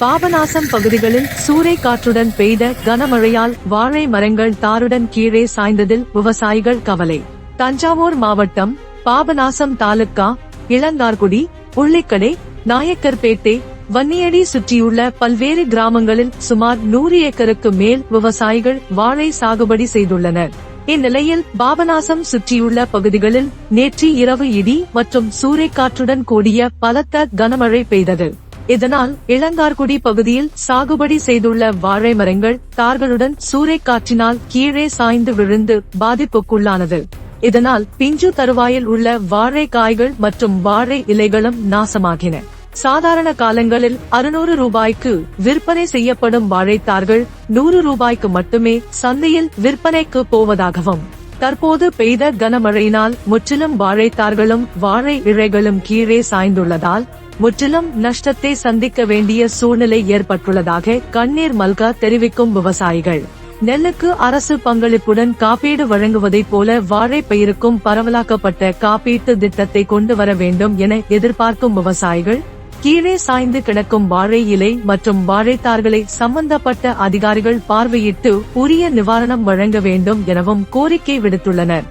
பாபநாசம் பகுதிகளில் சூறை காற்றுடன் பெய்த கனமழையால் வாழை மரங்கள் தாருடன் கீழே சாய்ந்ததில் விவசாயிகள் கவலை. தஞ்சாவூர் மாவட்டம் பாபநாசம் தாலுக்கா இளங்கார்குடி உள்ளிக்கடை நாயக்கர்பேட்டை வன்னியடி சுற்றியுள்ள பல்வேறு கிராமங்களில் சுமார் நூறு ஏக்கருக்கு மேல் விவசாயிகள் வாழை சாகுபடி செய்துள்ளனர். இந்நிலையில் பாபநாசம் சுற்றியுள்ள பகுதிகளில் நேற்று இரவு இடி மற்றும் சூறைக்காற்றுடன் கூடிய பலத்த கனமழை பெய்தது. இதனால் இளங்கார்குடி பகுதியில் சாகுபடி செய்துள்ள வாழை மரங்கள் தார்களுடன் சூறைக்காற்றினால் கீழே சாய்ந்து விழுந்து பாதிப்புக்குள்ளானது. இதனால் பிஞ்சு தருவாயில் உள்ள வாழை காய்கள் மற்றும் வாழை இலைகளும் நாசமாகின. சாதாரண காலங்களில் அறுநூறு ரூபாய்க்கு விற்பனை செய்யப்படும் வாழைத்தார்கள் நூறு ரூபாய்க்கு மட்டுமே சந்தையில் விற்பனைக்கு போவதாகவும் தற்போது பெய்த கனமழையினால் முற்றிலும் வாழைத்தார்களும் வாழை இழைகளும் கீழே சாய்ந்துள்ளதால் முற்றிலும் நஷ்டத்தை சந்திக்க வேண்டிய சூழ்நிலை ஏற்பட்டுள்ளதாக கண்ணீர் மல்க தெரிவிக்கும் விவசாயிகள். நெல்லுக்கு அரசு பங்களிப்புடன் காப்பீடு வழங்குவதைப் போல வாழை பயிருக்கும் பரவலாக்கப்பட்ட காப்பீட்டு திட்டத்தை கொண்டு வர வேண்டும் என எதிர்பார்க்கும் விவசாயிகள் கீழே சாய்ந்து கிடக்கும் வாழை இலை மற்றும் வாழைத்தார்களை சம்பந்தப்பட்ட அதிகாரிகள் பார்வையிட்டு உரிய நிவாரணம் வழங்க வேண்டும் எனவும் கோரிக்கை விடுத்துள்ளனர்.